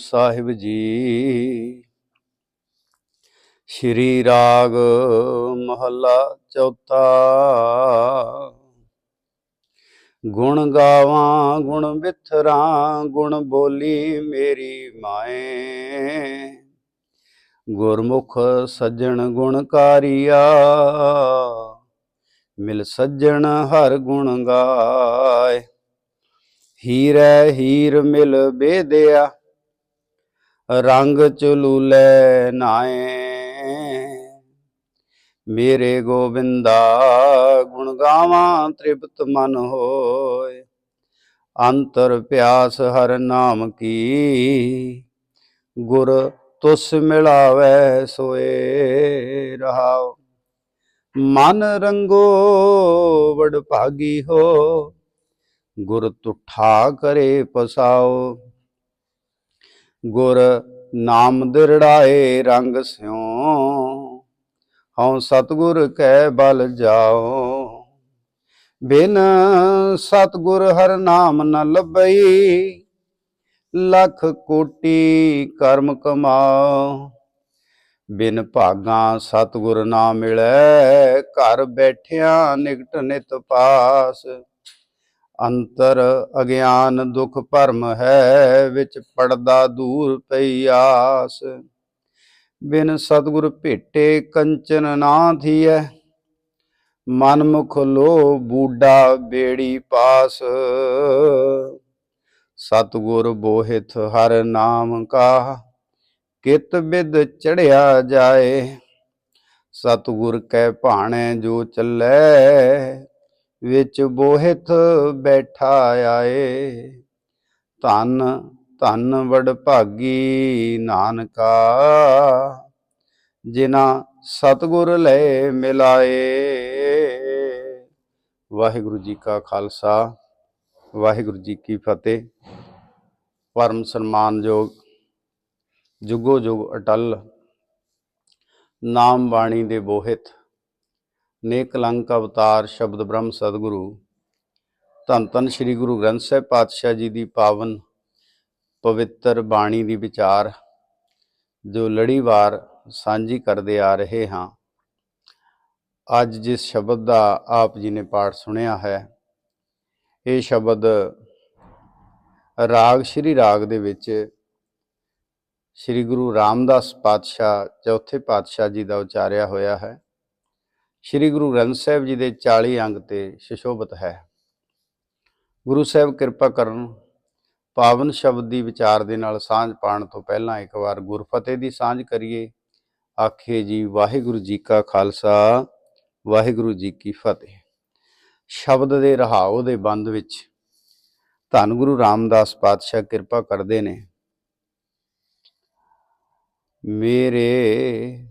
ਸਾਹਿਬ ਜੀ। ਸ਼੍ਰੀ ਰਾਗ ਮਹੱਲਾ ਚੌਥਾ। ਗੁਣ ਗਾਵਾਂ, ਗੁਣ ਬਿਥਰਾਂ, ਗੁਣ ਬੋਲੀ ਮੇਰੀ ਮਾਏ। ਗੁਰਮੁਖ ਸੱਜਣ ਗੁਣਕਾਰੀਆ ਮਿਲ ਸੱਜਣ ਹਰ ਗੁਣ ਗਾਏ। ਹੀਰੇ ਹੀਰ ਮਿਲ ਬੇਦਿਆ। ਰੰਗ ਚਲੂਲੇ ਨਾਏ। ਮੇਰੇ ਗੋਬਿੰਦਾ, ਗੁਣ ਗਾਵਾਂ ਤ੍ਰਿਪਤ ਮਨ ਹੋਏ। ਅੰਤਰ ਪਿਆਸ ਹਰ ਨਾਮ ਕੀ। ਗੁਰ ਤੁਸ ਮਿਲਾਵੇ ਸੋਏ ਰਹਾਓ। ਮਨ ਰੰਗੋ ਵਡ ਭਾਗੀ ਹੋ। ਗੁਰ ਤੁਠਾ ਕਰੇ ਪਸਾਓ। ਗੁਰ ਨਾਮ ਦਿਰੜਾਏ ਰੰਗ ਸਿਉ। ਹਉ ਸਤਗੁਰ ਕੈ ਬਲ ਜਾਓ ਬਿਨ ਸਤਗੁਰ ਹਰ ਨਾਮ ਨ ਲੱਭਈ। ਲੱਖ ਕੋਟੀ ਕਰਮ ਕਮਾਓ ਬਿਨ ਭਾਗਾ ਸਤਗੁਰ ਨਾ ਮਿਲੈ। ਘਰ ਬੈਠਿਆਂ ਨਿਕਟ ਨਿਤ ਪਾਸ। ਅੰਤਰ ਅਗਿਆਨ ਦੁਖ ਭਰਮ ਹੈ, ਵਿੱਚ ਪੜਦਾ ਦੂਰ ਪਈ ਆਸ। ਬਿਨ ਸਤਗੁਰ ਭੇਟੇ ਕੰਚਨ ਨਾ ਥੀਐ ਮਨ ਮੁਖ ਲੋ ਬੂਡਾ ਬੇੜੀ ਪਾਸ। ਸਤਗੁਰ ਬੋਹਿਤ ਹਰ ਨਾਮ ਕਾ, ਕਿਤ ਬਿਦ ਚੜਿਆ ਜਾਏ। ਸਤਗੁਰ ਕੈ ਭਾਣੇ ਜੋ ਚੱਲੈ ਵਿੱਚ ਬੋਹਿਤ ਬੈਠਾ ਆਏ। ਧਨ ਧਨ ਵਡ ਭਾਗੀ ਨਾਨਕਾ, ਜਿਨ੍ਹਾਂ ਸਤਗੁਰ ਲੈ ਮਿਲਾਏ। ਵਾਹਿਗੁਰੂ ਜੀ ਕਾ ਖਾਲਸਾ, ਵਾਹਿਗੁਰੂ ਜੀ ਕੀ ਫਤਿਹ। ਪਰਮ ਸਨਮਾਨਯੋਗ, ਜੁਗੋ ਜੁਗ ਅਟਲ, ਨਾਮ ਬਾਣੀ ਦੇ ਬੋਹਿਤ ਨੇਕਲੰਕ ਅਵਤਾਰ ਸ਼ਬਦ ਬ੍ਰਹਮ ਸਤਿਗੁਰੂ। ਧੰਨ ਧੰਨ ਸ੍ਰੀ ਗੁਰੂ ਗ੍ਰੰਥ ਸਾਹਿਬ ਪਾਤਸ਼ਾਹ ਜੀ ਦੀ ਪਾਵਨ ਪਵਿੱਤਰ ਬਾਣੀ ਦੀ ਵਿਚਾਰ, ਜੋ ਲੜੀਵਾਰ ਸਾਂਝੀ ਕਰਦੇ ਆ ਰਹੇ ਹਾਂ। ਅੱਜ ਜਿਸ ਸ਼ਬਦ ਦਾ ਆਪ ਜੀ ਨੇ ਪਾਠ ਸੁਣਿਆ ਹੈ, ਇਹ ਸ਼ਬਦ ਰਾਗ ਸ਼੍ਰੀ ਰਾਗ ਦੇ ਵਿੱਚ ਸ੍ਰੀ ਗੁਰੂ ਰਾਮਦਾਸ ਪਾਤਸ਼ਾਹ, ਚੌਥੇ ਪਾਤਸ਼ਾਹ ਜੀ ਦਾ ਉਚਾਰਿਆ ਹੋਇਆ ਹੈ। ਸ੍ਰੀ ਗੁਰੂ ਗ੍ਰੰਥ ਸਾਹਿਬ ਜੀ ਦੇ 40 ਅੰਗ ਤੇ ਸ਼ਿਸ਼ੋਭਤ ਹੈ। ਗੁਰੂ ਸਾਹਿਬ ਕਿਰਪਾ ਕਰਨ, ਪਾਵਨ ਸ਼ਬਦ ਦੀ ਵਿਚਾਰ ਦੇ ਨਾਲ ਸਾਂਝ ਪਾਣ ਤੋਂ ਪਹਿਲਾਂ ਇੱਕ ਵਾਰ ਗੁਰਫਤਿਹ ਦੀ ਸਾਂਝ ਕਰੀਏ। ਆਖੇ ਜੀ, ਵਾਹਿਗੁਰੂ ਜੀ ਕਾ ਖਾਲਸਾ, ਵਾਹਿਗੁਰੂ ਜੀ ਕੀ ਫਤਿਹ। ਸ਼ਬਦ ਦੇ ਰਹਾਉ ਦੇ ਬੰਦ ਵਿੱਚ ਧੰਨ ਗੁਰੂ ਰਾਮਦਾਸ ਪਾਤਸ਼ਾਹ ਕਿਰਪਾ ਕਰਦੇ ਨੇ। ਮੇਰੇ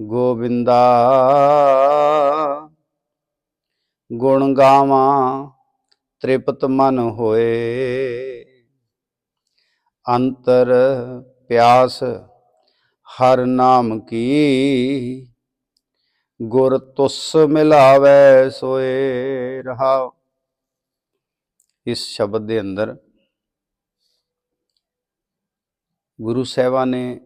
ਗੋਬਿੰਦਾ। ਗੁਣ ਗਾਵਾਂ, ਤ੍ਰਿਪਤ ਮਨ ਹੋਏ। ਅੰਤਰ ਪਿਆਸ, ਹਰ ਨਾਮ ਕੀ। ਗੁਰ ਤੁਸ ਮਿਲਾਵੇ ਸੋਏ ਰਹਾ ਇਸ ਸ਼ਬਦ ਦੇ ਅੰਦਰ ਗੁਰੂ ਸਾਹਿਬਾਨ ਨੇ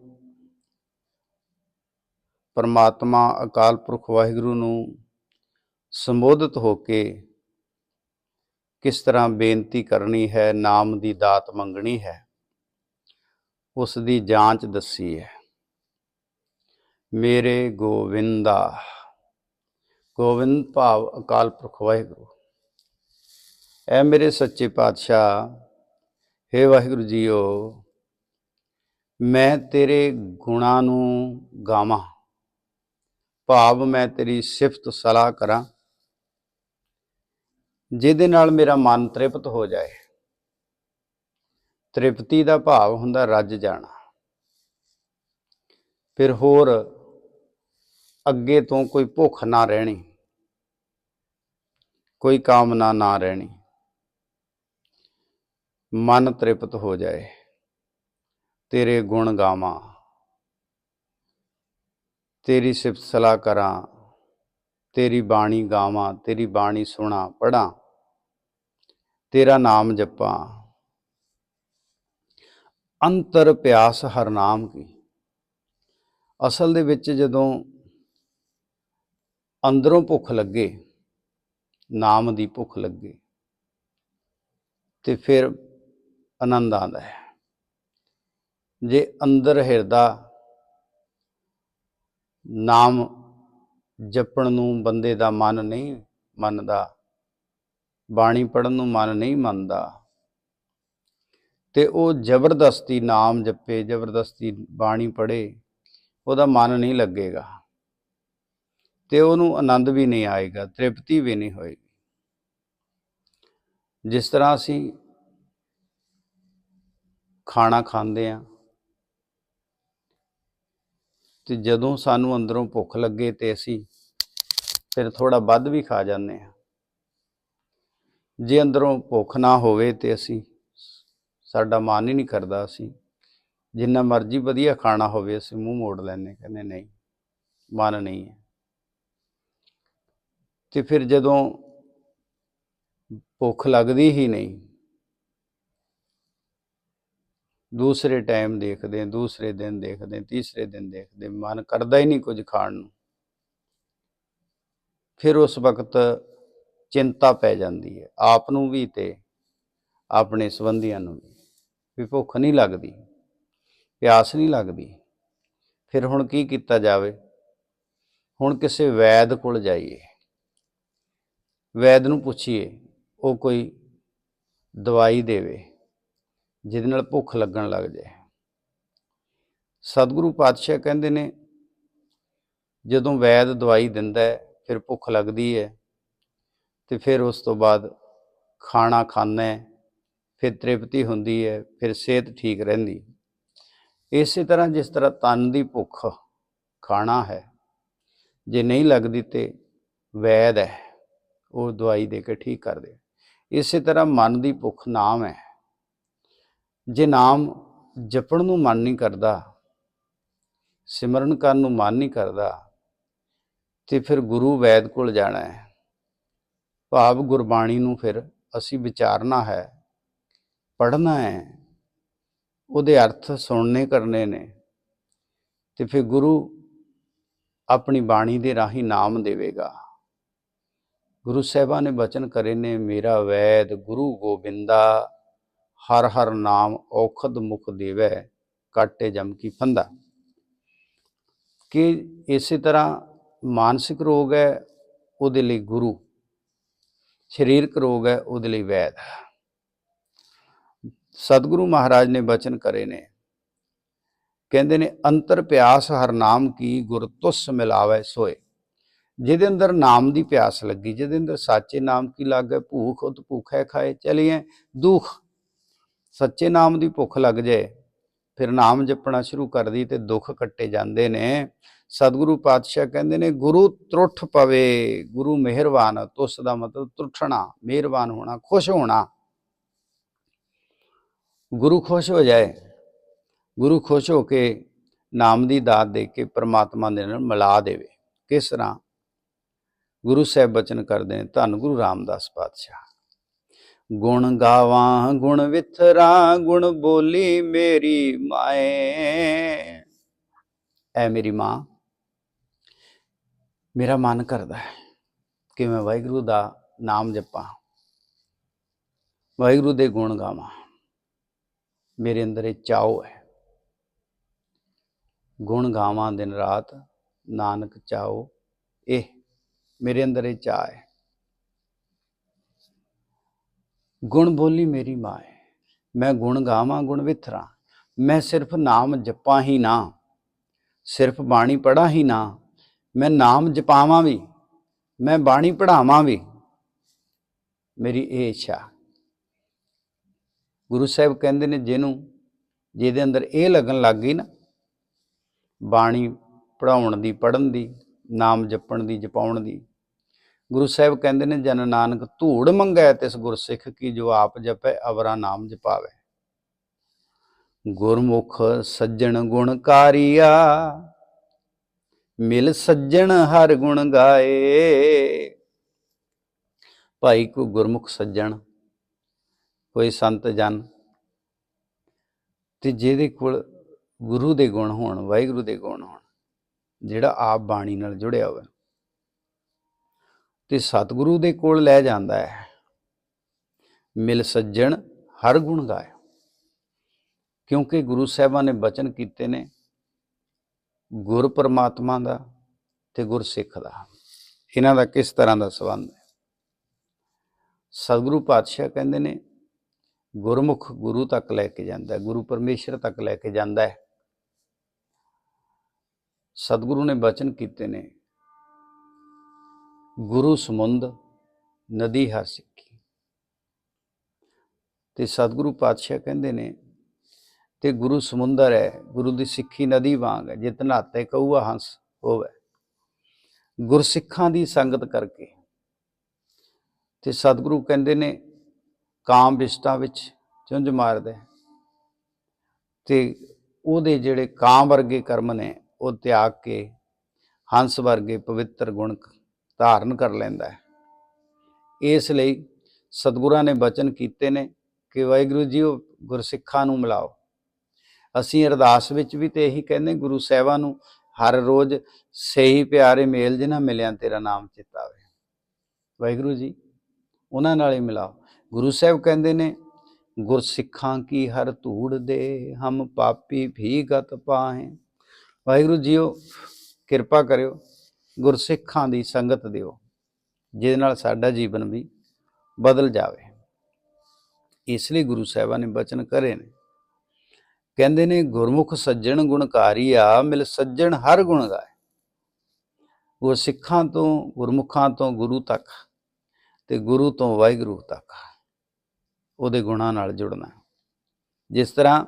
ਪਰਮਾਤਮਾ ਅਕਾਲ ਪੁਰਖ ਵਾਹਿਗੁਰੂ ਨੂੰ ਸੰਬੋਧਿਤ ਹੋ ਕੇ ਕਿਸ ਤਰ੍ਹਾਂ ਬੇਨਤੀ ਕਰਨੀ ਹੈ, ਨਾਮ ਦੀ ਦਾਤ ਮੰਗਣੀ ਹੈ, ਉਸ ਦੀ ਜਾਂਚ ਦੱਸੀ ਹੈ। ਮੇਰੇ ਗੋਵਿੰਦਾ, ਗੋਵਿੰਦ ਭਾਵ ਅਕਾਲ ਪੁਰਖ ਵਾਹਿਗੁਰੂ ਐ ਮੇਰੇ ਸੱਚੇ ਪਾਤਸ਼ਾਹ, ਹੇ ਵਾਹਿਗੁਰੂ ਜੀਓ, ਮੈਂ ਤੇਰੇ ਗੁਣਾਂ ਨੂੰ ਗਾਵਾਂ। ਭਾਵ ਮੈਂ ਤੇਰੀ ਸਿਫਤ ਸਲਾਹ ਕਰਾਂ, ਜਿਹਦੇ ਨਾਲ ਮੇਰਾ ਮਨ ਤ੍ਰਿਪਤ ਹੋ ਜਾਏ। ਤ੍ਰਿਪਤੀ ਦਾ ਭਾਵ ਹੁੰਦਾ ਰੱਜ ਜਾਣਾ। ਫਿਰ ਹੋਰ ਅੱਗੇ ਤੋਂ ਕੋਈ ਭੁੱਖ ਨਾ ਰਹਿਣੀ, ਕੋਈ ਕਾਮਨਾ ਨਾ ਰਹਿਣੀ। ਮਨ ਤ੍ਰਿਪਤ ਹੋ ਜਾਏ, ਤੇਰੇ ਗੁਣ ਗਾਵਾਂ। ਤੇਰੀ ਸਿਫਤ ਸਲਾਹ ਕਰਾਂ, ਤੇਰੀ ਬਾਣੀ ਗਾਵਾਂ, ਤੇਰੀ ਬਾਣੀ ਸੁਣਾ ਪੜਾਂ ਤੇਰਾ ਨਾਮ ਜਪਾਂ। ਅੰਤਰ ਪਿਆਸ ਹਰ ਨਾਮ ਕੀ। ਅਸਲ ਦੇ ਵਿੱਚ ਜਦੋਂ ਅੰਦਰੋਂ ਭੁੱਖ ਲੱਗੇ, ਨਾਮ ਦੀ ਭੁੱਖ ਲੱਗੇ, ਤੇ ਫਿਰ ਆਨੰਦ ਆਉਂਦਾ ਹੈ। ਜੇ ਅੰਦਰ ਹਿਰਦਾ ਨਾਮ ਜਪਣ ਨੂੰ ਬੰਦੇ ਦਾ ਮਨ ਨਹੀਂ ਮੰਨਦਾ, ਬਾਣੀ ਪੜਨ ਨੂੰ ਮਨ ਨਹੀਂ ਮੰਨਦਾ। ਤੇ ਉਹ ਜ਼ਬਰਦਸਤੀ ਨਾਮ ਜਪੇ, ਜ਼ਬਰਦਸਤੀ ਬਾਣੀ ਪੜੇ ਉਹਦਾ ਮਨ ਨਹੀਂ ਲੱਗੇਗਾ। ਤੇ ਉਹਨੂੰ ਆਨੰਦ ਵੀ ਨਹੀਂ ਆਏਗਾ, ਤ੍ਰਿਪਤੀ ਵੀ ਨਹੀਂ ਹੋਏਗੀ। ਜਿਸ ਤਰ੍ਹਾਂ ਅਸੀਂ ਖਾਣਾ ਖਾਂਦੇ ਆ ਤੇ ਜਦੋਂ ਸਾਨੂੰ ਅੰਦਰੋਂ ਭੁੱਖ ਲੱਗੇ ਤੇ ਅਸੀਂ ਫਿਰ ਥੋੜਾ ਵੱਧ ਵੀ ਖਾ ਜਾਂਦੇ ਹਾਂ। ਜੇ ਅੰਦਰੋਂ ਭੁੱਖ ਨਾ ਹੋਵੇ ਤੇ ਅਸੀਂ ਸਾਡਾ ਮਨ ਹੀ ਨਹੀਂ ਕਰਦਾ ਅਸੀਂ ਜਿੰਨਾ ਮਰਜ਼ੀ ਵਧੀਆ ਖਾਣਾ ਹੋਵੇ ਅਸੀਂ ਮੂੰਹ ਮੋੜ ਲੈਂਦੇ ਕਹਿੰਦੇ ਨਹੀਂ, ਮਨ ਨਹੀਂ ਹੈ। ਤੇ ਫਿਰ ਜਦੋਂ ਭੁੱਖ ਲੱਗਦੀ ਹੀ ਨਹੀਂ ਦੂਸਰੇ ਟਾਈਮ ਦੇਖਦੇ ਦੂਸਰੇ ਦਿਨ ਦੇਖਦੇ ਤੀਸਰੇ ਦਿਨ ਦੇਖਦੇ ਮਨ ਕਰਦਾ ਹੀ ਨਹੀਂ ਕੁਝ ਖਾਣ ਨੂੰ। ਫਿਰ ਉਸ ਵਕਤ ਚਿੰਤਾ ਪੈ ਜਾਂਦੀ ਹੈ, ਆਪ ਨੂੰ ਵੀ ਤੇ ਆਪਣੇ ਸੰਬੰਧੀਆਂ ਨੂੰ ਵੀ ਵੀ ਭੁੱਖ ਨਹੀਂ ਲੱਗਦੀ, ਪਿਆਸ ਨਹੀਂ ਲੱਗਦੀ। ਫਿਰ ਹੁਣ ਕੀ ਕੀਤਾ ਜਾਵੇ? ਹੁਣ ਕਿਸੇ ਵੈਦ ਕੋਲ ਜਾਈਏ। ਵੈਦ ਨੂੰ ਪੁੱਛੀਏ, ਉਹ ਕੋਈ ਦਵਾਈ ਦੇਵੇ। ਜਿਹਦੇ ਨਾਲ ਭੁੱਖ ਲੱਗਣ ਲੱਗ ਜਾਏ। ਸਤਿਗੁਰੂ ਪਾਤਸ਼ਾਹ ਕਹਿੰਦੇ ਨੇ, ਜਦੋਂ ਵੈਦ ਦਵਾਈ ਦਿੰਦਾ ਹੈ, ਫਿਰ ਭੁੱਖ ਲੱਗਦੀ ਹੈ, ਤੇ ਫਿਰ ਉਸ ਤੋਂ ਬਾਅਦ ਖਾਣਾ ਖਾਂਦਾ ਹੈ, ਫਿਰ ਤ੍ਰਿਪਤੀ ਹੁੰਦੀ ਹੈ, ਫਿਰ ਸਿਹਤ ਠੀਕ ਰਹਿੰਦੀ ਇਸੇ ਤਰ੍ਹਾਂ ਜਿਸ ਤਰ੍ਹਾਂ ਤਨ ਦੀ ਭੁੱਖ ਖਾਣਾ ਹੈ, ਜੇ ਨਹੀਂ ਲੱਗਦੀ ਤੇ ਵੈਦ ਹੈ, ਉਹ ਦਵਾਈ ਦੇ ਕੇ ਠੀਕ ਕਰਦੇ ਇਸੇ ਤਰ੍ਹਾਂ ਮਨ ਦੀ ਭੁੱਖ ਨਾਮ ਹੈ। ਜੇ ਨਾਮ ਜਪਣ ਨੂੰ ਮਨ ਨਹੀਂ ਕਰਦਾ, ਸਿਮਰਨ ਕਰਨ ਨੂੰ ਮਨ ਨਹੀਂ ਕਰਦਾ, ਤੇ ਫਿਰ ਗੁਰੂ ਵੈਦ ਕੋਲ ਜਾਣਾ ਹੈ। ਭਾਵ ਗੁਰਬਾਣੀ ਨੂੰ ਫਿਰ ਅਸੀਂ ਵਿਚਾਰਨਾ ਹੈ, ਪੜ੍ਹਨਾ ਹੈ, ਉਹਦੇ ਅਰਥ ਸੁਣਨੇ ਕਰਨੇ ਨੇ, ਤੇ ਫਿਰ ਗੁਰੂ ਆਪਣੀ ਬਾਣੀ ਦੇ ਰਾਹੀਂ ਨਾਮ ਦੇਵੇਗਾ। ਗੁਰੂ ਸਾਹਿਬਾਨ ਨੇ ਬਚਨ ਕਰੇ ਨੇ, ਮੇਰਾ ਵੈਦ ਗੁਰੂ ਗੋਬਿੰਦਾ ਹਰ ਹਰ ਨਾਮ ਔਖਦ ਮੁਖ ਦੇਵੈ, ਕਾਟੇ ਜਮ ਕੀ ਫੰਦਾ। ਕਿ ਇਸੇ ਤਰ੍ਹਾਂ ਮਾਨਸਿਕ ਰੋਗ ਹੈ, ਉਹਦੇ ਲਈ ਗੁਰੂ, ਸਰੀਰਕ ਰੋਗ ਹੈ, ਉਹਦੇ ਲਈ ਵੈਦ ਸਤਿਗੁਰੂ ਮਹਾਰਾਜ ਨੇ ਬਚਨ ਕਰੇ ਨੇ, ਕਹਿੰਦੇ ਨੇ, ਅੰਤਰ ਪਿਆਸ ਹਰ ਨਾਮ ਕੀ ਗੁਰ ਤੁਸ ਮਿਲਾਵੇ ਸੋਏ। ਜਿਹਦੇ ਅੰਦਰ ਨਾਮ ਦੀ ਪਿਆਸ ਲੱਗੀ, ਜਿਹਦੇ ਅੰਦਰ ਸਾਚੇ ਨਾਮ ਕੀ ਲੱਗੇ ਭੂਖ ਉਤ ਭੁੱਖੇ ਖਾਏ ਚਲੀਏ ਦੁੱਖ ਸੱਚੇ ਨਾਮ ਦੀ ਭੁੱਖ ਲੱਗ ਜਾਏ ਫਿਰ ਨਾਮ ਜਪਣਾ ਸ਼ੁਰੂ ਕਰਦੀ ਤੇ ਦੁੱਖ ਕੱਟੇ ਜਾਂਦੇ ਨੇ। ਸਤਿਗੁਰੂ ਪਾਤਸ਼ਾਹ ਕਹਿੰਦੇ ਨੇ, ਗੁਰੂ ਤਰੁੱਠ ਪਵੇ, ਗੁਰੂ ਮਿਹਰਬਾਨ, ਤੁਸ ਦਾ ਮਤਲਬ ਤਰੁੱਠਣਾ, ਮਿਹਰਬਾਨ ਹੋਣਾ, ਖੁਸ਼ ਹੋਣਾ। ਗੁਰੂ ਖੁਸ਼ ਹੋ ਜਾਏ, ਗੁਰੂ ਖੁਸ਼ ਹੋ ਕੇ ਨਾਮ ਦੀ ਦਾਤ ਦੇ ਕੇ ਪ੍ਰਮਾਤਮਾ ਦੇ ਨਾਲ ਮਿਲਾ ਦੇਵੇ। ਕਿਸ ਤਰ੍ਹਾਂ? ਗੁਰੂ ਸਾਹਿਬ ਬਚਨ ਕਰਦੇ ਨੇ, ਧੰਨ ਗੁਰੂ ਰਾਮਦਾਸ ਪਾਤਸ਼ਾਹ। ਗੁਣ ਗਾਵਾਂ, ਗੁਣ ਵਿਥਰਾ, ਗੁਣ ਬੋਲੀ ਮੇਰੀ ਮਾਏ। ਐ ਮੇਰੀ ਮਾਂ, ਮੇਰਾ ਮਨ ਕਰਦਾ ਹੈ ਕਿ ਮੈਂ ਵਾਹਿਗੁਰੂ ਦਾ ਨਾਮ ਜਪਾਂ, ਵਾਹਿਗੁਰੂ ਦੇ ਗੁਣ ਗਾਵਾਂ। ਮੇਰੇ ਅੰਦਰ ਇਹ ਚਾਉ ਹੈ। ਗੁਣ ਗਾਵਾਂ ਦਿਨ ਰਾਤ, ਨਾਨਕ ਚਾਉ ਇਹ ਮੇਰੇ ਅੰਦਰ ਇਹ ਚਾਹ ਹੈ। ਗੁਣ ਬੋਲੀ ਮੇਰੀ ਮਾਂ ਹੈ ਮੈਂ ਗੁਣ ਗਾਵਾਂ, ਗੁਣ ਵਿਥਰਾਂ। ਮੈਂ ਸਿਰਫ ਨਾਮ ਜਪਾਂ ਹੀ ਨਾ। ਸਿਰਫ ਬਾਣੀ ਪੜਾਂ ਹੀ ਨਾ। ਮੈਂ ਨਾਮ ਜਪਾਵਾਂ ਵੀ। ਮੈਂ ਬਾਣੀ ਪੜਾਵਾਂ ਵੀ। ਮੇਰੀ ਇਹ ਇੱਛਾ। ਗੁਰੂ ਸਾਹਿਬ ਕਹਿੰਦੇ ਨੇ, ਜਿਹਨੂੰ, ਜਿਹਦੇ ਅੰਦਰ ਇਹ ਲੱਗਣ ਲੱਗ ਗਈ ਨਾ, ਬਾਣੀ ਪੜਾਉਣ ਦੀ ਪੜਨ ਦੀ, ਨਾਮ ਜਪਣ ਦੀ, ਜਪਾਉਣ ਦੀ ਗੁਰੂ ਸਾਹਿਬ ਕਹਿੰਦੇ ਨੇ, ਜਨ ਨਾਨਕ ਧੂੜ ਮੰਗੈ, ਤਿਸ ਗੁਰਸਿੱਖ ਕੀ ਜੋ ਆਪ ਜਪੈ, ਅਵਰਾ ਨਾਮ ਜਪਾਵੇ। ਗੁਰਮੁਖ ਸੱਜਣ ਗੁਣਕਾਰੀਆ ਮਿਲ ਸੱਜਣ ਹਰ ਗੁਣ ਗਾਏ। ਭਾਈ ਕੋ ਗੁਰਮੁਖ ਸੱਜਣ, ਕੋਈ ਸੰਤ ਜਨ, ਤੇ ਜਿਹਦੇ ਕੋਲ ਗੁਰੂ ਦੇ ਗੁਣ ਹੋਣ, ਵਾਹਿਗੁਰੂ ਦੇ ਗੁਣ ਹੋਣ, ਜਿਹੜਾ ਆਪ ਬਾਣੀ ਨਾਲ ਜੁੜਿਆ ਹੋਵੇ। ਤੇ ਸਤਿਗੁਰੂ ਦੇ ਕੋਲ ਲੈ ਜਾਂਦਾ ਹੈ। ਮਿਲ ਸੱਜਣ ਹਰ ਗੁਣ ਗਾਏ ਕਿਉਂਕਿ ਗੁਰੂ ਸਾਹਿਬਾਂ ਨੇ ਬਚਨ ਕੀਤੇ ਨੇ ਗੁਰ ਪਰਮਾਤਮਾ ਦਾ ਤੇ ਗੁਰ ਸਿੱਖ ਦਾ। ਇਹਨਾਂ ਦਾ ਕਿਸ ਤਰ੍ਹਾਂ ਦਾ ਸੰਬੰਧ ਹੈ? ਸਤਿਗੁਰੂ ਪਾਤਸ਼ਾਹ ਕਹਿੰਦੇ ਨੇ, ਗੁਰਮੁਖ ਗੁਰੂ ਤੱਕ ਲੈ ਕੇ ਜਾਂਦਾ ਹੈ, ਗੁਰੂ ਪਰਮੇਸ਼ਰ ਤੱਕ ਲੈ ਕੇ ਜਾਂਦਾ ਹੈ। ਸਤਿਗੁਰੂ ਨੇ ਬਚਨ ਕੀਤੇ ਨੇ ਗੁਰੂ ਸਮੁੰਦ ਨਦੀ ਹਰ ਸਿੱਖੀ। ਤੇ ਸਤਿਗੁਰੂ ਪਾਤਸ਼ਾਹ ਕਹਿੰਦੇ ਨੇ, ਤੇ ਗੁਰੂ ਸਮੁੰਦਰ ਹੈ, ਗੁਰੂ ਦੀ ਸਿੱਖੀ ਨਦੀ ਵਾਂਗ ਹੈ ਜਿਤ ਨਹਾਤੇ ਕਹੂਆ ਹੰਸ ਹੋਵੇ। ਗੁਰਸਿੱਖਾਂ ਦੀ ਸੰਗਤ ਕਰਕੇ। ਤੇ ਸਤਿਗੁਰੂ ਕਹਿੰਦੇ ਨੇ, ਕਾਮ ਵਿਸ਼ਟਾਂ ਵਿੱਚ ਝੁੰਝ ਮਾਰਦਾ ਹੈ। ਤੇ ਉਹਦੇ ਜਿਹੜੇ ਕਾਮ ਵਰਗੇ ਕਰਮ ਨੇ, ਉਹ ਤਿਆਗ ਕੇ ਹੰਸ ਵਰਗੇ ਪਵਿੱਤਰ ਗੁਣ ਧਾਰਨ ਕਰ ਲੈਂਦਾ ਹੈ। ਇਸ ਲਈ ਸਤਿਗੁਰਾਂ ਨੇ ਬਚਨ ਕੀਤੇ ਨੇ ਕਿ ਵਾਹਿਗੁਰੂ ਜੀ, ਉਹ ਗੁਰਸਿੱਖਾਂ ਨੂੰ ਮਿਲਾਓ। ਅਸੀਂ ਅਰਦਾਸ ਵਿੱਚ ਵੀ ਤੇ ਇਹੀ ਕਹਿੰਦੇ, ਗੁਰੂ ਸਾਹਿਬਾਂ ਨੂੰ ਹਰ ਰੋਜ਼ ਸਹੀ ਪਿਆਰੇ ਮੇਲ ਜਿਨ੍ਹਾਂ ਮਿਲਿਆ, ਤੇਰਾ ਨਾਮ ਚਿਤਾਵੇ ਵਾਹਿਗੁਰੂ ਜੀ, ਉਹਨਾਂ ਨਾਲ ਹੀ ਮਿਲਾਓ। ਗੁਰੂ ਸਾਹਿਬ ਕਹਿੰਦੇ ਨੇ, ਗੁਰਸਿੱਖਾਂ ਕੀ ਹਰ ਧੂੜ ਦੇ, ਹਮ ਪਾਪੀ ਵੀ ਗਤ ਪਾਹੇ। ਵਾਹਿਗੁਰੂ ਜੀਓ ਕਿਰਪਾ ਕਰਿਓ। ਗੁਰਸਿੱਖਾਂ ਦੀ ਸੰਗਤ ਦਿਓ, ਜਿਹਦੇ ਨਾਲ ਸਾਡਾ ਜੀਵਨ ਵੀ ਬਦਲ ਜਾਵੇ। ਇਸ ਲਈ ਗੁਰੂ ਸਾਹਿਬਾਨ ਨੇ ਬਚਨ ਕਰੇ ਨੇ। ਕਹਿੰਦੇ ਨੇ, ਗੁਰਮੁਖ ਸੱਜਣ ਗੁਣਕਾਰੀ ਆ ਮਿਲ ਸੱਜਣ ਹਰ ਗੁਣ ਗਾਏ। ਗੁਰਸਿੱਖਾਂ ਤੋਂ, ਗੁਰਮੁਖਾਂ ਤੋਂ ਗੁਰੂ ਤੱਕ ਤੇ ਗੁਰੂ ਤੋਂ ਵਾਹਿਗੁਰੂ ਤੱਕ ਉਹਦੇ ਗੁਣਾਂ ਨਾਲ ਜੁੜਨਾ। ਜਿਸ ਤਰ੍ਹਾਂ,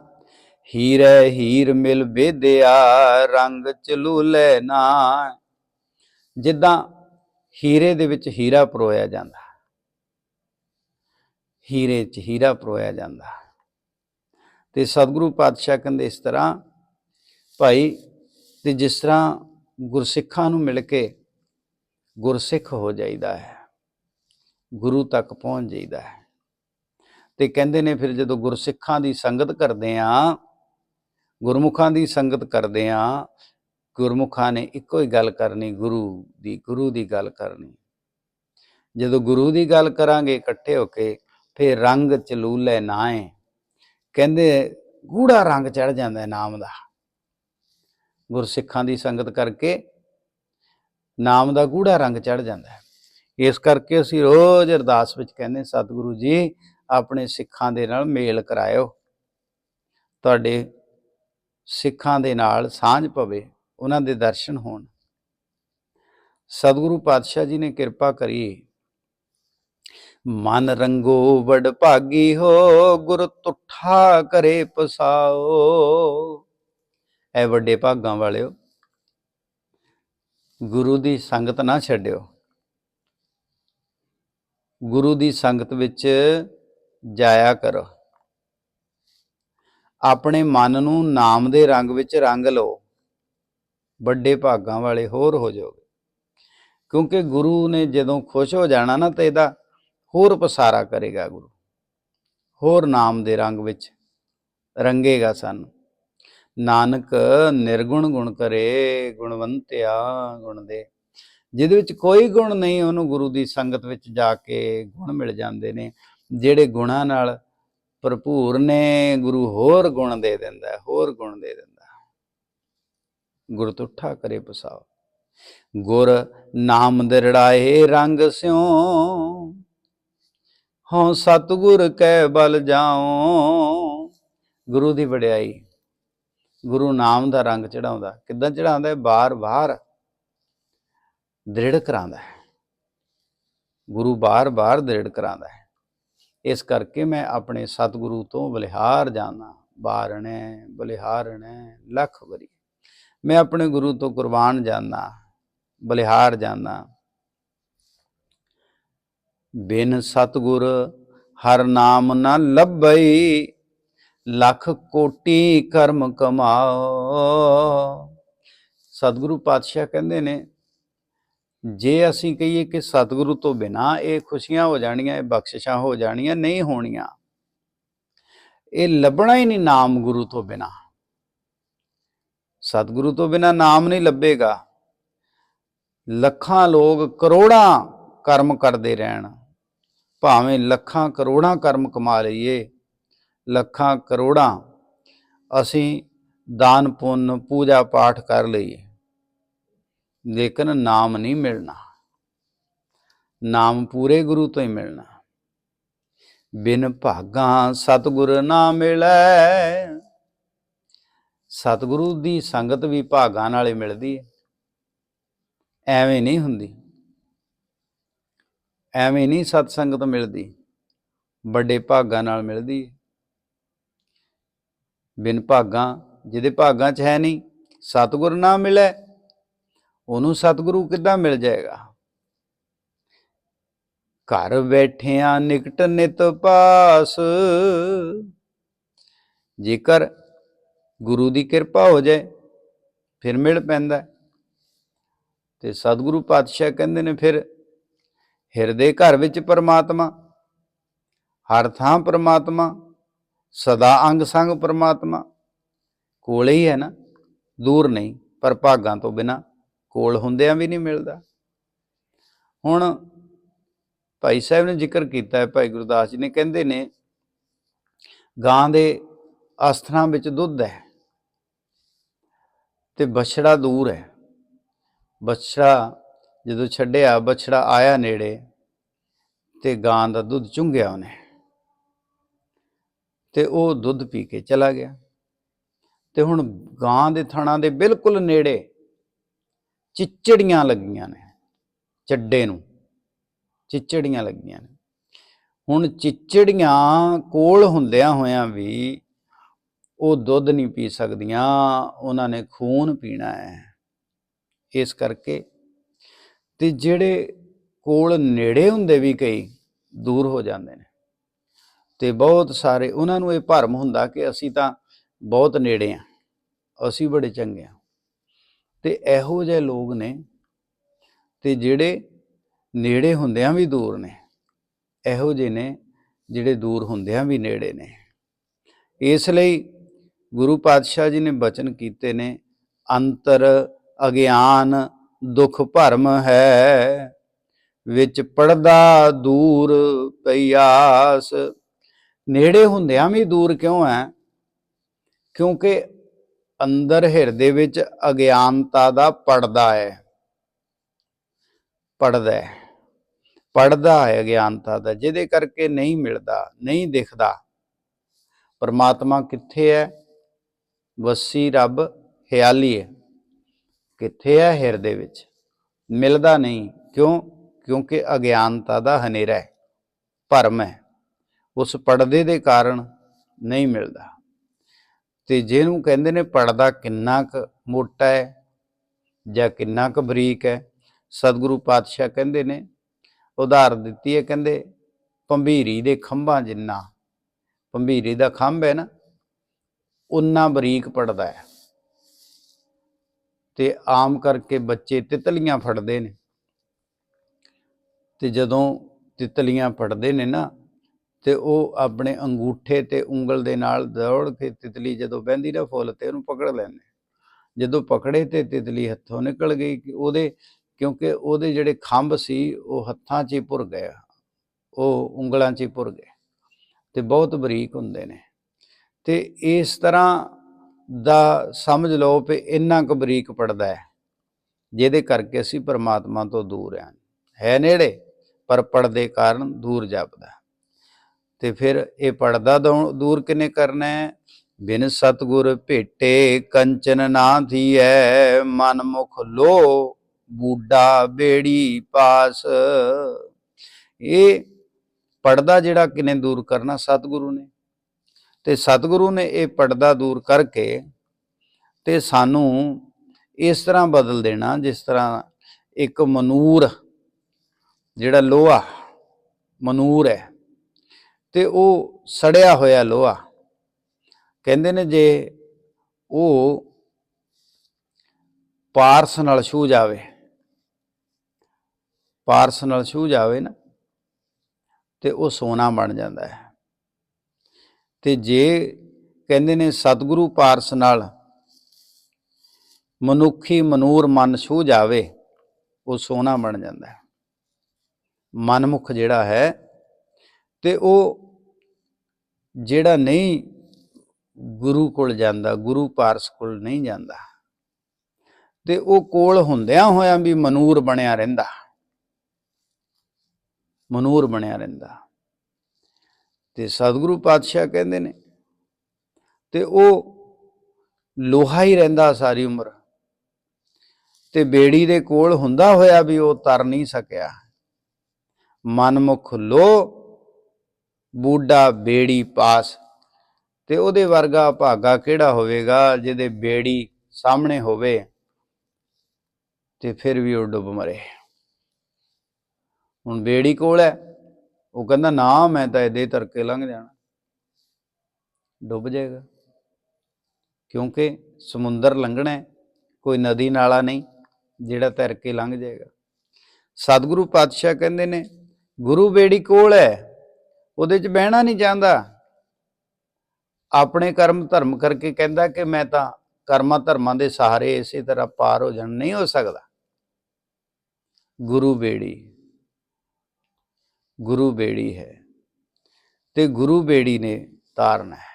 ਹੀਰੇ ਹੀਰ ਮਿਲ ਬੇਦਿਆ ਰੰਗ ਚਲੂਲੇ ਨਾ ਜਿੱਦਾਂ ਹੀਰੇ ਦੇ ਵਿੱਚ ਹੀਰਾ ਪਰੋਇਆ ਜਾਂਦਾ ਹੀਰੇ 'ਚ ਹੀਰਾ ਪਰੋਇਆ ਜਾਂਦਾ ਤੇ ਸਤਿਗੁਰੂ ਪਾਤਸ਼ਾਹ ਕਹਿੰਦੇ ਇਸ ਤਰ੍ਹਾਂ, ਭਾਈ, ਤੇ ਜਿਸ ਤਰ੍ਹਾਂ ਗੁਰਸਿੱਖਾਂ ਨੂੰ ਮਿਲ ਕੇ ਗੁਰਸਿੱਖ ਹੋ ਜਾਈਦਾ ਹੈ, ਗੁਰੂ ਤੱਕ ਪਹੁੰਚ ਜਾਈਦਾ ਹੈ। ਤੇ ਕਹਿੰਦੇ ਨੇ ਫਿਰ ਜਦੋਂ ਗੁਰਸਿੱਖਾਂ ਦੀ ਸੰਗਤ ਕਰਦੇ ਆ, ਗੁਰਮੁਖਾਂ ਦੀ ਸੰਗਤ ਕਰਦੇ ਆ ਗੁਰਮੁਖਾਂ ਨੇ ਇੱਕੋ ਹੀ ਗੱਲ ਕਰਨੀ, ਗੁਰੂ ਦੀ ਗੁਰੂ ਦੀ ਗੱਲ ਕਰਨੀ। ਜਦੋਂ ਗੁਰੂ ਦੀ ਗੱਲ ਕਰਾਂਗੇ ਇਕੱਠੇ ਹੋ ਕੇ, ਫਿਰ ਰੰਗ ਚਲੂਲੇ ਨਾਏ। ਕਹਿੰਦੇ, ਗੂੜਾ ਰੰਗ ਚੜ ਜਾਂਦਾ ਨਾਮ ਦਾ। ਗੁਰਸਿੱਖਾਂ ਦੀ ਸੰਗਤ ਕਰਕੇ ਨਾਮ ਦਾ ਗੂੜਾ ਰੰਗ ਚੜ ਜਾਂਦਾ ਹੈ। ਇਸ ਕਰਕੇ ਅਸੀਂ ਰੋਜ਼ ਅਰਦਾਸ ਵਿੱਚ ਕਹਿੰਦੇ ਸਤਿਗੁਰੂ ਜੀ, ਆਪਣੇ ਸਿੱਖਾਂ ਦੇ ਨਾਲ ਮੇਲ ਕਰਾਇਓ। ਤੁਹਾਡੇ ਸਿੱਖਾਂ ਦੇ ਨਾਲ ਸਾਂਝ ਪਵੇ। ਉਹਨਾਂ ਦੇ ਦਰਸ਼ਨ ਹੋਣ। ਸਤਿਗੁਰੂ ਪਾਤਸ਼ਾਹ ਜੀ ਨੇ ਕਿਰਪਾ ਕਰੀ। ਮਨ ਰੰਗੋ ਵਡ ਭਾਗੀ ਹੋ, ਗੁਰ ਤੁਠਾ ਕਰੇ ਪਸਾਓ। ਐ ਵੱਡੇ ਭਾਗਾਂ ਵਾਲਿਓ, ਗੁਰੂ ਦੀ ਸੰਗਤ ਨਾ ਛੱਡਿਓ। ਗੁਰੂ ਦੀ ਸੰਗਤ ਵਿੱਚ ਜਾਇਆ ਕਰੋ। ਆਪਣੇ ਮਨ ਨੂੰ ਨਾਮ ਦੇ ਰੰਗ ਵਿੱਚ ਰੰਗ ਲਓ। ਵੱਡੇ ਭਾਗਾਂ ਵਾਲੇ ਹੋਰ ਹੋ ਜਾਓਗੇ। ਕਿਉਂਕਿ ਗੁਰੂ ਨੇ ਜਦੋਂ ਖੁਸ਼ ਹੋ ਜਾਣਾ ਨਾ ਤਾਂ ਇਹਦਾ ਹੋਰ ਪਸਾਰਾ ਕਰੇਗਾ ਗੁਰੂ। ਹੋਰ ਨਾਮ ਦੇ ਰੰਗ ਵਿੱਚ ਰੰਗੇਗਾ ਸਾਨੂੰ। ਨਾਨਕ ਨਿਰਗੁਣ ਗੁਣ ਕਰੇ, ਗੁਣਵੰਤਿਆ ਗੁਣ ਦੇ। ਜਿਹਦੇ ਵਿੱਚ ਕੋਈ ਗੁਣ ਨਹੀਂ, ਉਹਨੂੰ ਗੁਰੂ ਦੀ ਸੰਗਤ ਵਿੱਚ ਜਾ ਕੇ ਗੁਣ ਮਿਲ ਜਾਂਦੇ ਨੇ। ਜਿਹੜੇ ਗੁਣਾਂ ਨਾਲ ਭਰਪੂਰ ਨੇ, ਗੁਰੂ ਹੋਰ ਗੁਣ ਦੇ ਦਿੰਦਾ, ਹੋਰ ਗੁਣ ਦੇ ਦਿੰਦਾ। ਗੁਰ ਤੁਠਾ ਕਰੇ ਪਸਾਓ। ਗੁਰ ਨਾਮ ਦਿਰੜਾਏ ਰੰਗ ਸਿਉ, ਹਉ ਸਤਿਗੁਰ ਕੈ ਬਲ ਜਾਉ। ਗੁਰੂ ਦੀ ਵਡਿਆਈ, ਗੁਰੂ ਨਾਮ ਦਾ ਰੰਗ ਚੜਾਉਂਦਾ। ਕਿੱਦਾਂ ਚੜਾਉਂਦਾ ਹੈ? ਬਾਰ ਬਾਰ ਦ੍ਰਿੜ ਕਰਾਉਂਦਾ ਹੈ। ਗੁਰੂ ਬਾਰ ਬਾਰ ਦ੍ਰਿੜ ਕਰਾਉਂਦਾ ਹੈ। ਇਸ ਕਰਕੇ ਮੈਂ ਆਪਣੇ ਸਤਿਗੁਰੂ ਤੋਂ ਬਲਿਹਾਰ ਜਾਣਾ ਬਾਰਣੇ, ਬਲਿਹਾਰਣੇ, ਲੱਖ ਵਰੀ। ਮੈਂ ਆਪਣੇ ਗੁਰੂ ਤੋਂ ਕੁਰਬਾਨ ਜਾਣਾ ਬਲਿਹਾਰ ਜਾਣਾ ਬਿਨ ਸਤਿਗੁਰ ਹਰ ਨਾਮ ਨਾ ਲੱਭਈ, ਲੱਖ ਕੋਟੀ ਕਰਮ ਕਮਾਓ। ਸਤਿਗੁਰੂ ਪਾਤਸ਼ਾਹ ਕਹਿੰਦੇ ਨੇ, ਜੇ ਅਸੀਂ ਕਹੀਏ ਕਿ ਸਤਿਗੁਰੂ ਤੋਂ ਬਿਨਾ ਇਹ ਖੁਸ਼ੀਆਂ ਹੋ ਜਾਣੀਆਂ, ਇਹ ਬਖਸ਼ਿਸ਼ਾਂ ਹੋ ਜਾਣੀਆਂ, ਨਹੀਂ ਹੋਣੀਆਂ, ਇਹ ਲੱਭਣਾ ਹੀ ਨਹੀਂ ਨਾਮ ਗੁਰੂ ਤੋਂ ਬਿਨਾ। ਸਤਿਗੁਰੂ ਤੋਂ ਬਿਨਾ ਨਾਮ ਨਹੀਂ ਲੱਭੇਗਾ। ਲੱਖਾਂ ਲੋਕ ਕਰੋੜਾਂ ਕਰਮ ਕਰਦੇ ਰਹਿਣ। ਭਾਵੇਂ ਲੱਖਾਂ ਕਰੋੜਾਂ ਕਰਮ ਕਮਾ ਲਈਏ, ਲੱਖਾਂ ਕਰੋੜਾਂ ਅਸੀਂ ਦਾਨ ਪੁੰਨ ਪੂਜਾ ਪਾਠ ਕਰ ਲਈਏ। ਲੇਕਿਨ ਨਾਮ ਨਹੀਂ ਮਿਲਣਾ। ਨਾਮ ਪੂਰੇ ਗੁਰੂ ਤੋਂ ਹੀ ਮਿਲਣਾ। ਬਿਨ ਭਾਗਾ ਸਤਿਗੁਰ ਨਾ ਮਿਲੈ। ਸਤਿਗੁਰੂ ਦੀ ਸੰਗਤ ਵੀ ਭਾਗਾਂ ਨਾਲੇ ਮਿਲਦੀ ਹੈ ਐਵੇਂ ਨਹੀਂ ਹੁੰਦੀ। ਐਵੇਂ ਨਹੀਂ ਸਤ ਸੰਗਤ ਮਿਲਦੀ। ਵੱਡੇ ਭਾਗਾਂ ਨਾਲ ਮਿਲਦੀ ਹੈ ਬਿਨ ਭਾਗਾਂ, ਜਿਹਦੇ ਭਾਗਾਂ 'ਚ ਹੈ ਨਹੀਂ, ਸਤਿਗੁਰ ਨਾ ਮਿਲੇ, ਉਹਨੂੰ ਸਤਿਗੁਰੂ ਕਿੱਦਾਂ ਮਿਲ ਜਾਏਗਾ? ਘਰ ਬੈਠਿਆਂ ਨਿਕਟ ਨਿਤ ਪਾਸ, ਜੇਕਰ ਗੁਰੂ ਦੀ ਕਿਰਪਾ ਹੋ ਜਾਏ, ਫਿਰ ਮਿਲ ਪੈਂਦਾ ਹੈ। ਤੇ ਸਤਿਗੁਰੂ ਪਾਤਸ਼ਾਹ ਕਹਿੰਦੇ ਨੇ ਫਿਰ, ਹਿਰਦੇ ਘਰ ਵਿੱਚ ਪਰਮਾਤਮਾ, ਹਰ ਥਾਂ ਪਰਮਾਤਮਾ, ਸਦਾ ਅੰਗ ਸੰਗ ਪਰਮਾਤਮਾ, ਕੋਲੇ ਹੀ ਹੈ ਨਾ, ਦੂਰ ਨਹੀਂ, ਪਰ ਭਾਗਾਂ ਤੋਂ ਬਿਨਾ ਕੋਲ ਹੁੰਦਿਆਂ ਵੀ ਨਹੀਂ ਮਿਲਦਾ ਹੁਣ ਭਾਈ ਸਾਹਿਬ ਨੇ ਜ਼ਿਕਰ ਕੀਤਾ ਹੈ, ਭਾਈ ਗੁਰਦਾਸ ਜੀ ਨੇ, ਕਹਿੰਦੇ ਨੇ, ਗਾਂ ਦੇ ਅਸਥਾਨਾਂ ਵਿੱਚ ਦੁੱਧ ਹੈ ਤੇ ਬਛੜਾ ਦੂਰ ਹੈ। ਬਛੜਾ ਜਦੋਂ ਛੱਡਿਆ, ਬਛੜਾ ਆਇਆ ਨੇੜੇ ਤੇ ਗਾਂ ਦਾ ਦੁੱਧ ਚੁੰਘਿਆ ਉਹਨੇ ਤੇ ਉਹ ਦੁੱਧ ਪੀ ਕੇ ਚਲਾ ਗਿਆ। ਤੇ ਹੁਣ ਗਾਂ ਦੇ ਥਣਾ ਦੇ ਬਿਲਕੁਲ ਨੇੜੇ ਚਿੱਚੜੀਆਂ ਲੱਗੀਆਂ ਨੇ, ਚੱਡੇ ਨੂੰ ਚਿੱਚੜੀਆਂ ਲੱਗੀਆਂ ਨੇ। ਹੁਣ ਚਿੱਚੜੀਆਂ ਕੋਲ ਹੁੰਦਿਆਂ ਹੋਇਆਂ ਵੀ ਉਹ ਦੁੱਧ ਨਹੀਂ ਪੀ ਸਕਦੀਆਂ, ਉਹਨਾਂ ਨੇ ਖੂਨ ਪੀਣਾ ਹੈ। ਇਸ ਕਰਕੇ ਤੇ ਜਿਹੜੇ ਕੋਲ ਨੇੜੇ ਹੁੰਦੇ ਵੀ ਕਈ, ਦੂਰ ਹੋ ਜਾਂਦੇ ਨੇ। ਤੇ ਬਹੁਤ ਸਾਰੇ ਉਹਨਾਂ ਨੂੰ ਇਹ ਭਰਮ ਹੁੰਦਾ ਕਿ ਅਸੀਂ ਤਾਂ ਬਹੁਤ ਨੇੜੇ ਆ ਅਸੀਂ ਬੜੇ ਚੰਗੇ ਆ ਤੇ ਇਹੋ ਜਿਹੇ ਲੋਕ ਨੇ ਤੇ ਜਿਹੜੇ ਨੇੜੇ ਹੁੰਦਿਆਂ ਵੀ ਦੂਰ ਨੇ, ਇਹੋ ਜਿਹੇ ਨੇ ਜਿਹੜੇ ਦੂਰ ਹੁੰਦਿਆਂ ਵੀ ਨੇੜੇ ਨੇ। ਇਸ ਲਈ ਗੁਰੂ ਪਾਤਸ਼ਾਹ ਜੀ ਨੇ ਬਚਨ ਕੀਤੇ ਨੇ, ਅੰਤਰ ਅਗਿਆਨ ਦੁਖ ਭਰਮ ਹੈ, ਵਿੱਚ ਪੜਦਾ ਦੂਰ ਪਿਆਸ ਨੇੜੇ ਹੁੰਦਿਆਂ ਵੀ ਦੂਰ ਕਿਉਂ ਹੈ? ਕਿਉਂਕਿ ਅੰਦਰ ਹਿਰਦੇ ਵਿੱਚ ਅਗਿਆਨਤਾ ਦਾ ਪੜਦਾ ਹੈ। ਪੜਦਾ ਹੈ। ਪੜਦਾ ਹੈ ਅਗਿਆਨਤਾ ਦਾ, ਜਿਹਦੇ ਕਰਕੇ ਨਹੀਂ ਮਿਲਦਾ, ਨਹੀਂ ਦਿਖਦਾ। ਪਰਮਾਤਮਾ ਕਿੱਥੇ ਹੈ? ਵਸੀ ਰੱਬ ਹਿਆਲੀ ਹੈ ਕਿੱਥੇ ਹੈ ਹਿਰਦੇ ਵਿੱਚ? ਮਿਲਦਾ ਨਹੀਂ। ਕਿਉਂ? ਕਿਉਂਕਿ ਅਗਿਆਨਤਾ ਦਾ ਹਨੇਰਾ ਹੈ ਭਰਮ ਹੈ ਉਸ ਪਰਦੇ ਦੇ ਕਾਰਨ ਨਹੀਂ ਮਿਲਦਾ। ਤੇ ਜਿਹਨੂੰ ਕਹਿੰਦੇ ਨੇ ਪਰਦਾ ਕਿੰਨਾ ਕੁ ਮੋਟਾ ਹੈ ਜਾਂ ਕਿੰਨਾ ਕੁ ਬਰੀਕ ਹੈ ਸਤਿਗੁਰੂ ਪਾਤਸ਼ਾਹ ਕਹਿੰਦੇ ਨੇ ਉਦਾਹਰ ਦਿੱਤੀ ਹੈ ਕਹਿੰਦੇ ਪੰਭੀਰੀ ਦੇ ਖੰਭਾਂ ਜਿੰਨਾ, ਭੰਬੀਰੀ ਦਾ ਖੰਭ ਹੈ ਨਾ ਉਨਾ ਬਰੀਕ ਪੜਦਾ ਹੈ। ਤੇ ਆਮ ਕਰਕੇ ਬੱਚੇ ਤਿਤਲੀਆਂ ਫੜਦੇ ਨੇ। ਤੇ ਜਦੋਂ ਤਿਤਲੀਆਂ ਫੜਦੇ ਨੇ ਨਾ, ਤੇ ਉਹ ਆਪਣੇ ਅੰਗੂਠੇ ਤੇ ਉਂਗਲ ਦੇ ਨਾਲ ਦੌੜ ਕੇ ਤਿਤਲੀ ਜਦੋਂ ਬਹਿੰਦੀ ਨਾ ਫੁੱਲ ਤੇ ਉਹਨੂੰ ਪਕੜ ਲੈਂਦੇ। ਜਦੋਂ ਪਕੜੇ ਤੇ ਤਿਤਲੀ ਹੱਥੋਂ ਨਿਕਲ ਗਈ ਕਿ ਉਹਦੇ, ਕਿਉਂਕਿ ਉਹਦੇ ਜਿਹੜੇ ਖੰਭ ਸੀ, ਉਹ ਹੱਥਾਂ 'ਚ ਹੀ ਭੁਰ ਗਏ ਉਹ ਉਂਗਲਾਂ 'ਚ ਹੀ ਭੁਰ ਗਏ। ਤੇ ਬਹੁਤ ਬਰੀਕ ਹੁੰਦੇ ਨੇ। ਤੇ ਇਸ ਤਰ੍ਹਾਂ ਦਾ ਸਮਝ ਲਓ ਕਿ ਇੰਨਾ ਕੁ ਬਰੀਕ ਪੜਦਾ ਹੈ, ਜਿਹਦੇ ਕਰਕੇ ਅਸੀਂ ਪਰਮਾਤਮਾ ਤੋਂ ਦੂਰ ਹਾਂ। ਹੈ ਨੇੜੇ, ਪਰ ਪੜਦੇ ਕਾਰਨ ਦੂਰ ਜਾਪਦਾ ਤੇ ਫਿਰ ਇਹ ਪੜਦਾ ਦੂਰ ਕਿਨੇ ਕਰਨਾ ਹੈ? ਬਿਨ ਸਤਗੁਰ ਭੇਟੇ ਕੰਚਨ ਨਾ ਥੀਐ, ਮਨ ਮੁਖ ਲੋ ਬੂਡਾ ਬੇੜੀ ਪਾਸ। ਇਹ ਪੜਦਾ ਜਿਹੜਾ ਕਿਨੇ ਦੂਰ ਕਰਨਾ? ਸਤਗੁਰੂ ਨੇ। ਤੇ ਸਤਿਗੁਰੂ ਨੇ ਇਹ ਪਰਦਾ ਦੂਰ ਕਰਕੇ ਤੇ ਸਾਨੂੰ ਇਸ ਤਰ੍ਹਾਂ ਬਦਲ ਦੇਣਾ, ਜਿਸ ਤਰ੍ਹਾਂ ਇੱਕ ਮਨੂਰ, ਜਿਹੜਾ ਲੋਹਾ ਮਨੂਰ ਹੈ, ਤੇ ਉਹ ਸੜਿਆ ਹੋਇਆ ਲੋਹਾ। ਕਹਿੰਦੇ ਨੇ ਜੇ ਉਹ ਪਾਰਸ ਨਾਲ ਛੂ ਜਾਵੇ, ਪਾਰਸ ਨਾਲ ਛੂ ਜਾਵੇ ਨਾ, ਤੇ ਉਹ ਸੋਨਾ ਬਣ ਜਾਂਦਾ ਹੈ। ਤੇ ਜੇ ਕਹਿੰਦੇ ਨੇ ਸਤਿਗੁਰੂ ਪਾਰਸ ਨਾਲ ਮਨੁੱਖੀ ਮਨੂਰ ਮਨ ਛੂ ਜਾਵੇ, ਉਹ ਸੋਨਾ ਬਣ ਜਾਂਦਾ ਹੈ। ਮਨਮੁਖ ਜਿਹੜਾ ਹੈ ਤੇ ਉਹ ਜਿਹੜਾ ਨਹੀਂ ਗੁਰੂ ਕੋਲ ਜਾਂਦਾ, ਗੁਰੂ ਪਾਰਸ ਕੋਲ ਨਹੀਂ ਜਾਂਦਾ, ਤੇ ਉਹ ਕੋਲ ਹੁੰਦਿਆਂ ਹੋਇਆਂ ਵੀ ਮਨੂਰ ਬਣਿਆ ਰਹਿੰਦਾ। ਮਨੂਰ ਬਣਿਆ ਰਹਿੰਦਾ। ਤੇ ਸਤਿਗੁਰੂ ਪਾਤਸ਼ਾਹ ਕਹਿੰਦੇ ਨੇ, ਤੇ ਉਹ ਲੋਹਾ ਹੀ ਰਹਿੰਦਾ ਸਾਰੀ ਉਮਰ। ਤੇ ਬੇੜੀ ਦੇ ਕੋਲ ਹੁੰਦਾ ਹੋਇਆ ਵੀ ਉਹ ਤਰ ਨਹੀਂ ਸਕਿਆ। ਮਨਮੁਖ ਲੋ ਬੂਡਾ ਬੇੜੀ ਪਾਸ। ਤੇ ਉਹਦੇ ਵਰਗਾ ਭਾਗਾ ਕਿਹੜਾ ਹੋਵੇਗਾ ਜਿਹਦੇ ਬੇੜੀ ਸਾਹਮਣੇ ਹੋਵੇ ਤੇ ਫਿਰ ਵੀ ਉਹ ਡੁੱਬ ਮਰੇ। ਹੁਣ ਬੇੜੀ ਕੋਲ ਹੈ। ਉਹ ਕਹਿੰਦਾ, ਨਾ, ਮੈਂ ਤਾਂ ਇਹਦੇ ਤਰਕੇ ਲੰਘ ਜਾਣਾ। ਡੁੱਬ ਜਾਏਗਾ। ਕਿਉਂਕਿ ਸਮੁੰਦਰ ਲੰਘਣਾ ਹੈ, ਕੋਈ ਨਦੀ ਨਾਲਾ ਨਹੀਂ, ਜਿਹੜਾ ਤੈਰ ਕੇ ਲੰਘ ਜਾਏਗਾ। ਸਤਿਗੁਰੂ ਪਾਤਸ਼ਾਹ ਕਹਿੰਦੇ ਨੇ, ਗੁਰੂ ਬੇੜੀ ਕੋਲ ਹੈ, ਉਹਦੇ 'ਚ ਬਹਿਣਾ ਨਹੀਂ ਚਾਹੁੰਦਾ। ਆਪਣੇ ਕਰਮ ਧਰਮ ਕਰਕੇ ਕਹਿੰਦਾ ਕਿ ਮੈਂ ਤਾਂ ਕਰਮਾਂ ਧਰਮਾਂ ਦੇ ਸਹਾਰੇ ਇਸੇ ਤਰ੍ਹਾਂ ਪਾਰ ਹੋ ਜਾਣ, ਨਹੀਂ ਹੋ ਸਕਦਾ। ਗੁਰੂ ਬੇੜੀ ਗੁਰੂ ਬੇੜੀ ਹੈ ਤੇ ਗੁਰੂ ਬੇੜੀ ਨੇ ਤਾਰਨਾ ਹੈ।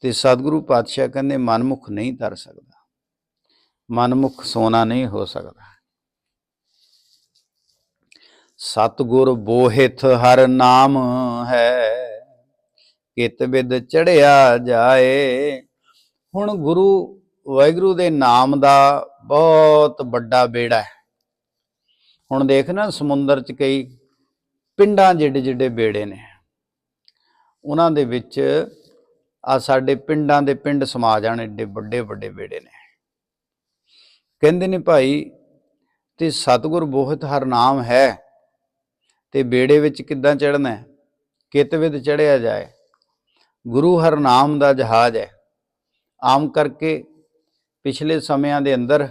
ਤੇ ਸਤਿਗੁਰੂ ਪਾਤਸ਼ਾਹ ਕਹਿੰਦੇ, ਮਨਮੁਖ ਨਹੀਂ ਤਰ ਸਕਦਾ। ਮਨਮੁਖ ਸੋਨਾ ਨਹੀਂ ਹੋ ਸਕਦਾ। ਸਤਗੁਰ ਬੋਹਿਤ ਹਰ ਨਾਮ ਹੈ, ਕਿਤ ਬਿਦ ਚੜਿਆ ਜਾਏ। ਹੁਣ ਗੁਰੂ, ਵਾਹਿਗੁਰੂ ਦੇ ਨਾਮ ਦਾ ਬਹੁਤ ਵੱਡਾ ਬੇੜਾ ਹੈ। ਹੁਣ ਦੇਖ ਨਾ ਸਮੁੰਦਰ 'ਚ ਕਈ ਪਿੰਡਾਂ ਜਿਹੜੇ ਜਿਹੜੇ ਬੇੜੇ ਨੇ। ਉਹਨਾਂ ਦੇ ਵਿੱਚ ਆ ਸਾਡੇ ਪਿੰਡਾਂ ਦੇ ਪਿੰਡ ਸਮਾ ਜਾਣ ਏਡੇ ਵੱਡੇ ਵੱਡੇ ਬੇੜੇ ਨੇ। ਕਹਿੰਦੇ ਨੇ ਭਾਈ, ਤੇ ਸਤਿਗੁਰ ਬੋਹਤ ਹਰ ਨਾਮ ਹੈ, ਤੇ ਬੇੜੇ ਵਿੱਚ ਕਿੱਦਾਂ ਚੜਨਾ ਹੈ? ਕਿਤ ਵਿਦ ਚੜਿਆ ਜਾਏ? ਗੁਰੂ ਹਰ ਨਾਮ ਦਾ ਜਹਾਜ਼ ਹੈ। ਆਮ ਕਰਕੇ ਪਿਛਲੇ ਸਮਿਆਂ ਦੇ ਅੰਦਰ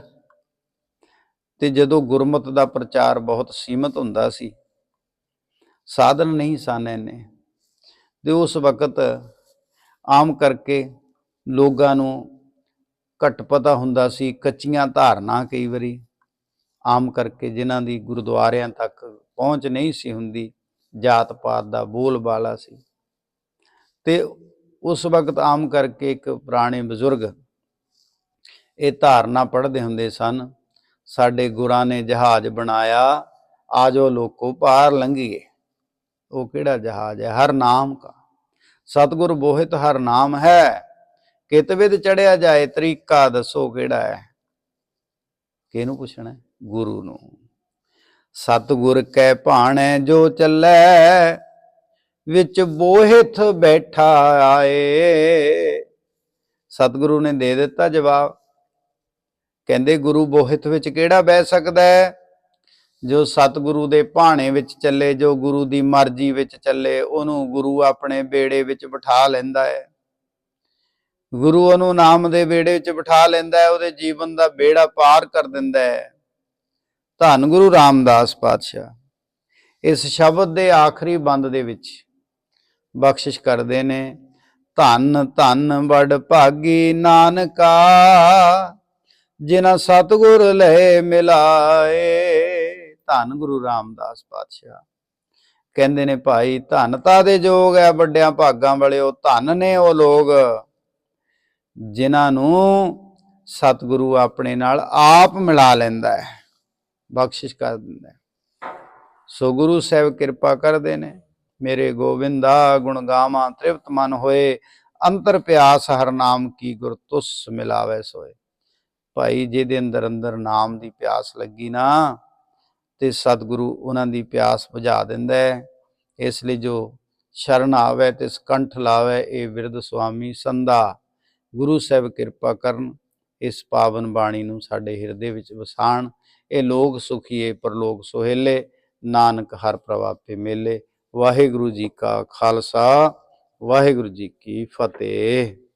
ਤੇ ਜਦੋਂ ਗੁਰਮਤ ਦਾ ਪ੍ਰਚਾਰ ਬਹੁਤ ਸੀਮਤ ਹੁੰਦਾ ਸੀ, ਸਾਧਨ ਨਹੀਂ ਸਨ ਇੰਨੇ। ਤੇ ਉਸ ਵਕਤ ਆਮ ਕਰਕੇ ਲੋਕਾਂ ਨੂੰ ਘੱਟ ਪਤਾ ਹੁੰਦਾ ਸੀ, ਕੱਚੀਆਂ ਧਾਰਨਾ ਕਈ ਵਾਰੀ ਆਮ ਕਰਕੇ ਜਿਨ੍ਹਾਂ ਦੀ ਗੁਰਦੁਆਰਿਆਂ ਤੱਕ ਪਹੁੰਚ ਨਹੀਂ ਸੀ ਹੁੰਦੀ, ਜਾਤ ਪਾਤ ਦਾ ਬੋਲਬਾਲਾ ਸੀ। ਤੇ ਉਸ ਵਕਤ ਆਮ ਕਰਕੇ ਇੱਕ ਪੁਰਾਣੇ ਬਜ਼ੁਰਗ ਇਹ ਧਾਰਨਾ ਪੜ੍ਹਦੇ ਹੁੰਦੇ ਸਨ ਸਾਡੇ ਗੁਰਾਂ ਨੇ ਜਹਾਜ਼ ਬਣਾਇਆ, ਆਜੋ ਲੋਕੋ ਪਾਰ ਲੰਘੀਏ। ਉਹ ਕਿਹੜਾ ਜਹਾਜ਼ ਹੈ? ਹਰ ਨਾਮ ਕਾ। ਸਤਗੁਰ ਬੋਹਿਤ ਹਰ ਨਾਮ ਹੈ। ਕਿਤ ਤੇ ਚੜਿਆ ਜਾਏ, ਤਰੀਕਾ ਦੱਸੋ ਕਿਹੜਾ ਹੈ? ਕਿਹਨੂੰ ਪੁੱਛਣਾ ਗੁਰੂ ਨੂੰ। ਸਤਗੁਰ ਕੈ ਭਾਣੈ, ਜੋ ਚੱਲੈ, ਵਿੱਚ ਬੋਹਿਤ ਬੈਠਾ ਆਏ। ਸਤਗੁਰੂ ਨੇ ਦੇ ਦਿੱਤਾ ਜਵਾਬ। ਕਹਿੰਦੇ ਗੁਰੂ ਬੋਹਿਤ ਵਿੱਚ ਕਿਹੜਾ ਬਹਿ ਸਕਦਾ ਹੈ? ਜੋ ਸਤਿਗੁਰੂ ਦੇ ਭਾਣੇ ਵਿੱਚ ਚੱਲੇ, ਜੋ ਗੁਰੂ ਦੀ ਮਰਜ਼ੀ ਵਿੱਚ ਚੱਲੇ, ਉਹਨੂੰ ਗੁਰੂ ਆਪਣੇ ਬੇੜੇ ਵਿੱਚ ਬਿਠਾ ਲੈਂਦਾ ਹੈ। ਗੁਰੂ ਉਹਨੂੰ ਨਾਮ ਦੇ ਬੇੜੇ ਵਿੱਚ ਬਿਠਾ ਲੈਂਦਾ ਹੈ, ਉਹਦੇ ਜੀਵਨ ਦਾ ਬੇੜਾ ਪਾਰ ਕਰ ਦਿੰਦਾ ਹੈ। ਧੰਨ ਗੁਰੂ ਰਾਮਦਾਸ ਪਾਤਸ਼ਾਹ। ਇਸ ਸ਼ਬਦ ਦੇ ਆਖਰੀ ਬੰਦ ਦੇ ਵਿੱਚ ਬਖਸ਼ਿਸ਼ ਕਰਦੇ ਨੇ, ਧੰਨ ਧੰਨ ਵਡ ਭਾਗੀ ਨਾਨਕਾ ਜਿਨ੍ਹਾਂ ਸਤਿਗੁਰ ਲੈ ਮਿਲਾਏ, ਧੰਨ ਗੁਰੂ ਰਾਮਦਾਸ ਪਾਤਸ਼ਾਹ। ਕਹਿੰਦੇ ਨੇ, ਭਾਈ ਧਨਤਾ ਦੇ ਜੋਗ ਹੈ ਵੱਡਿਆਂ ਭਾਗਾਂ ਵਾਲੇ ਉਹ ਧਨ ਨੇ ਉਹ ਲੋਕ, ਜਿਨ੍ਹਾਂ ਨੂੰ ਸਤਿਗੁਰੂ ਆਪਣੇ ਨਾਲ ਆਪ ਮਿਲਾ ਲੈਂਦਾ ਹੈ ਬਖਸ਼ਿਸ਼ ਕਰ ਦਿੰਦਾ ਹੈ ਸੋ ਗੁਰੂ ਸਾਹਿਬ ਕਿਰਪਾ ਕਰਦੇ ਨੇ, ਮੇਰੇ ਗੋਬਿੰਦਾ, ਗੁਣ ਗਾਵਾਂ, ਤ੍ਰਿਪਤ ਮਨ ਹੋਏ, ਅੰਤਰ ਪਿਆਸ ਹਰ ਨਾਮ ਕੀ ਗੁਰ ਤੁਸ ਮਿਲਾਵੇ ਸੋਏ। ਭਾਈ ਜਿਹਦੇ ਅੰਦਰ ਅੰਦਰ ਨਾਮ ਦੀ ਪਿਆਸ ਲੱਗੀ ਨਾ, ਤੇ ਸਤਿਗੁਰੂ ਉਹਨਾਂ ਦੀ ਪਿਆਸ ਬੁਝਾ ਦਿੰਦਾ ਹੈ। ਇਸ ਲਈ ਜੋ ਸ਼ਰਨ ਆਵੇ ਤੇ ਸਕੰਠ ਲਾਵੇ, ਇਹ ਵਿਰਧ ਸੁਆਮੀ ਸੰਧਾ। ਗੁਰੂ ਸਾਹਿਬ ਕਿਰਪਾ ਕਰਨ ਇਸ ਪਾਵਨ ਬਾਣੀ ਨੂੰ ਸਾਡੇ ਹਿਰਦੇ ਵਿੱਚ ਵਸਾਣ। ਇਹ ਲੋਕ ਸੁਖੀਏ, ਪਰਲੋਕ ਸੁਹੇਲੇ, ਨਾਨਕ ਹਰ ਪ੍ਰਵਾਪੇ ਮੇਲੇ। ਵਾਹਿਗੁਰੂ ਜੀ ਕਾ ਖਾਲਸਾ, ਵਾਹਿਗੁਰੂ ਜੀ ਕੀ ਫਤਿਹ।